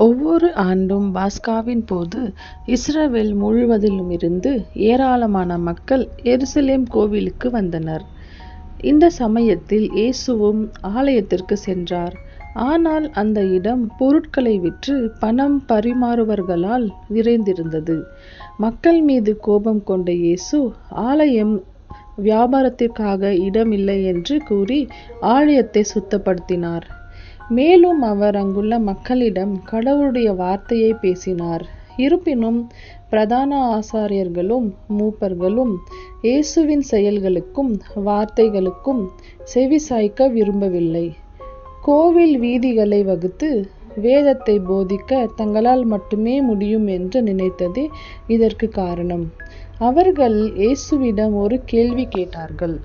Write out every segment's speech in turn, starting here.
ஒவ்வொரு ஆண்டும் பாஸ்காவின் போது இஸ்ரவேல் முழுவதிலும் இருந்து ஏராளமான மக்கள் எருசலேம் கோவிலுக்கு வந்தனர். இந்த சமயத்தில் இயேசுவும் ஆலயத்திற்கு சென்றார். ஆனால் அந்த இடம் பொருட்களை விற்று பணம் பரிமாறுபவர்களால் நிறைந்திருந்தது. மக்கள் மீது கோபம் கொண்ட இயேசு ஆலயம் வியாபாரத்திற்காக இடமில்லை என்று கூறி ஆலயத்தை சுத்தப்படுத்தினார். மேலும் அவர் அங்குள்ள மக்களிடம் கடவுளுடைய வார்த்தையை பேசினார். இருப்பினும் பிரதான ஆசாரியர்களும் மூப்பர்களும் இயேசுவின் செயல்களுக்கும் வார்த்தைகளுக்கும் செவிசாய்க்க விரும்பவில்லை. கோவில் வீதிகளை வகுத்து வேதத்தை போதிக்க தங்களால் மட்டுமே முடியும் என்று நினைத்ததே இதற்கு காரணம். அவர்கள் இயேசுவிடம் ஒரு கேள்வி கேட்டார்கள்.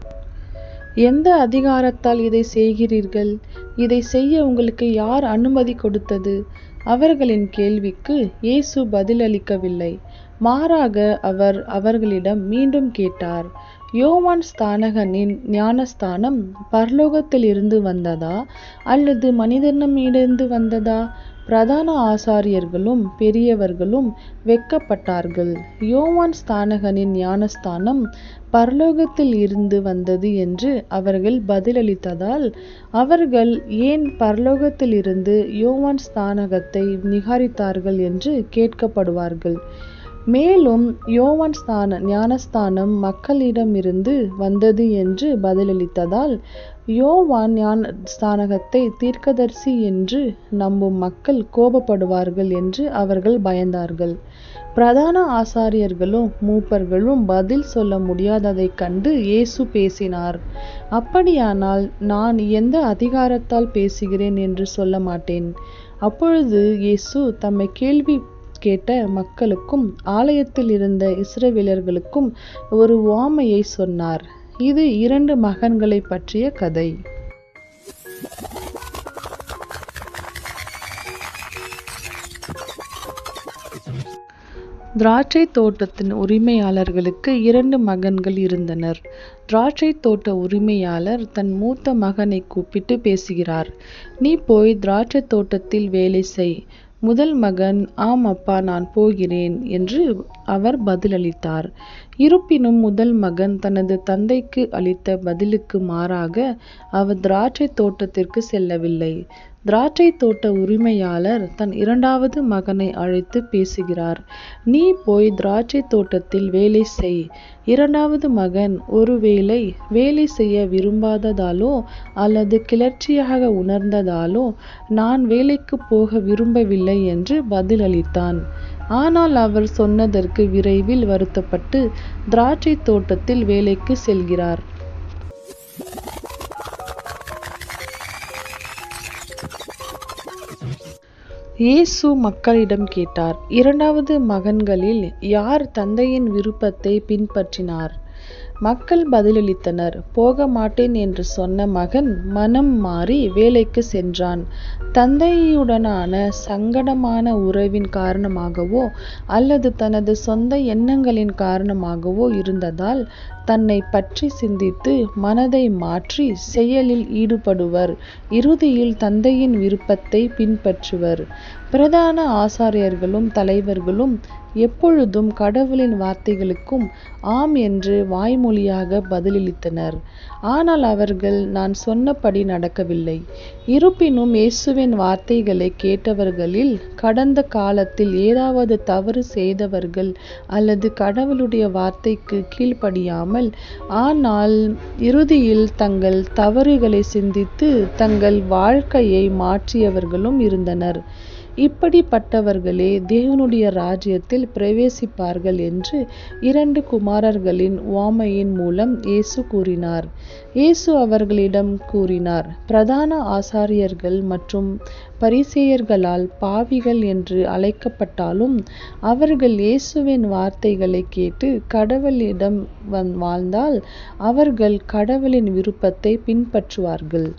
எந்த அதிகாரத்தால் இதை செய்கிறீர்கள்? இதை செய்ய உங்களுக்கு யார் அனுமதி கொடுத்தது? அவர்களின் கேள்விக்கு இயேசு பதிலளிக்கவில்லை. மாறாக அவர் அவர்களிடம் மீண்டும் கேட்டார் யோவான் ஸ்நானகனின் ஞானஸ்நானம் பரலோகத்திலிருந்து வந்ததா அல்லது மனிதனிடமிருந்து வந்ததா? பிரதான ஆசாரியர்களும் பெரியவர்களும் வெட்கப்பட்டார்கள். யோவான் ஸ்நானகனின் ஞானஸ்நானம் பரலோகத்தில் இருந்து வந்தது என்று அவர்கள் பதிலளித்ததால் அவர்கள் ஏன் பரலோகத்திலிருந்து யோவான் ஸ்நானகத்தை நிகாரித்தார்கள் என்று கேட்கப்படுவார்கள். மேலும் யோவான் ஞானஸ்தானம் மக்களிடமிருந்து வந்தது என்று பதிலளித்ததால் யோவான் ஞான ஸ்தானகத்தை தீர்க்கதரிசி என்று நம்பும் மக்கள் கோபப்படுவார்கள் என்று அவர்கள் பயந்தார்கள். பிரதான ஆசாரியர்களும் மூப்பர்களும் பதில் சொல்ல முடியாததைக் கண்டு இயேசு பேசினார். அப்படியானால் நான் எந்த அதிகாரத்தால் பேசுகிறேன் என்று சொல்ல மாட்டேன். அப்பொழுது இயேசு தம்மை கேள்வி கேட்ட மக்களுக்கும் ஆலயத்தில் இருந்த இஸ்ரவேலர்களுக்கும் ஒரு ஓமையை சொன்னார். இது இரண்டு மகன்களைப் பற்றிய கதை. திராட்சைத் தோட்டத்தின் உரிமையாளர்களுக்கு இரண்டு மகன்கள் இருந்தனர். திராட்சைத் தோட்ட உரிமையாளர் தன் மூத்த மகனை கூப்பிட்டு பேசுகிறார். நீ போய் திராட்சைத் தோட்டத்தில் வேலை செய். முதல் மகன் ஆம் அப்பா நான் போகிறேன் என்று அவர் பதிலளித்தார். இருப்பினும் முதல் மகன் தனது தந்தைக்கு அளித்த பதிலுக்கு மாறாக அவர் திராட்சைத் தோட்டத்திற்கு செல்லவில்லை. திராட்சைத் தோட்ட உரிமையாளர் தன் இரண்டாவது மகனை அழைத்து பேசுகிறார் நீ போய் திராட்சைத் தோட்டத்தில் வேலை செய். இரண்டாவது மகன் ஒருவேளை வேலை செய்ய விரும்பாததாலோ அல்லது கிளர்ச்சியாக உணர்ந்ததாலோ நான் வேலைக்குப் போக விரும்பவில்லை என்று பதிலளித்தான். ஆனால் அவர் சொன்னதற்கு விரைவில் வருத்தப்பட்டு திராட்சைத் தோட்டத்தில் வேலைக்கு செல்கிறார். இயேசு மக்களிடம் கேட்டார் இரண்டாவது மகன்களில் யார் தந்தையின் விருப்பத்தை பின்பற்றினார்? மக்கள் பதிலளித்தனர் போக மாட்டேன் என்று சொன்ன மகன் மனம் மாறி வேலைக்கு சென்றான். தந்தையுடனான சங்கடமான உறவின் காரணமாகவோ அல்லது தனது சொந்த எண்ணங்களின் காரணமாகவோ இருந்ததால் தன்னை பற்றி சிந்தித்து மனதை மாற்றி செயலில் ஈடுபடுவர் இறுதியில் தந்தையின் விருப்பத்தை பின்பற்றுவர். பிரதான ஆசாரியர்களும் தலைவர்களும் எப்பொழுதும் கடவுளின் வார்த்தைகளுக்கும் ஆம் என்று மறுமொழியாக பதிலளித்தனர். ஆனால் அவர்கள் நான் சொன்னபடி நடக்கவில்லை. இருப்பினும் இயேசுவின் வார்த்தைகளை கேட்டவர்களில் கடந்த காலத்தில் ஏதாவது தவறு செய்தவர்கள் அல்லது கடவுளுடைய வார்த்தைக்கு கீழ்ப்படியாமல் ஆனால் இறுதியில் தங்கள் தவறுகளை சிந்தித்து தங்கள் வாழ்க்கையை மாற்றியவர்களும் இருந்தனர். இப்படிப்பட்டவர்களே தேவனுடைய ராஜ்யத்தில் பிரவேசிப்பார்கள் என்று இரண்டு குமாரர்களின் உவமையின் மூலம் இயேசு கூறினார். இயேசு அவர்களிடம் கூறினார் பிரதான ஆசாரியர்கள் மற்றும் பரிசேயர்களால் பாவிகள் என்று அழைக்கப்பட்டாலும் அவர்கள் இயேசுவின் வார்த்தைகளைக் கேட்டு கடவுளிடம் வாழ்ந்தால் அவர்கள் கடவுளின் விருப்பத்தை பின்பற்றுவார்கள்.